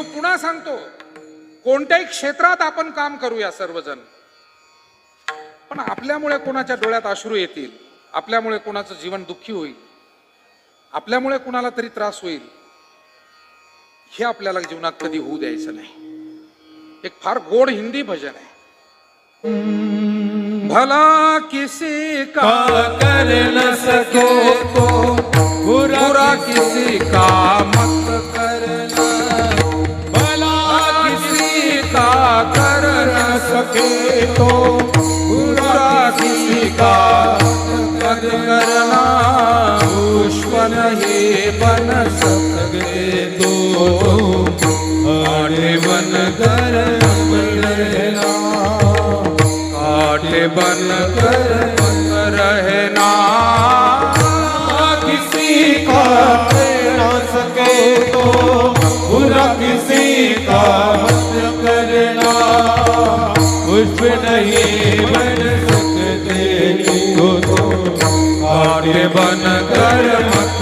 म्हणून पुन्हा सांगतो कोणत्याही क्षेत्रात आपण काम करूया सर्वजण. पण आपल्यामुळे कोणाच्या डोळ्यात अश्रू येतील? आपल्यामुळे कोणाचं जीवन दुःखी होईल? आपल्यामुळे कोणाला तरी त्रास होईल? हे आपल्याला जीवनात कधी होऊ द्यायचं नाही. एक फार गोड हिंदी भजन आहे. भला किसी का कर न सके तो बुरा बुरा किसी सके तो बुरा किसी का मत करना पुष्प नहीं बन सके तो। आड़े बन कर रहना बन कर रहना। किसी का सके तो बुरा किसी पुष्प नहीं बन सकते तो आड़े बन कर मत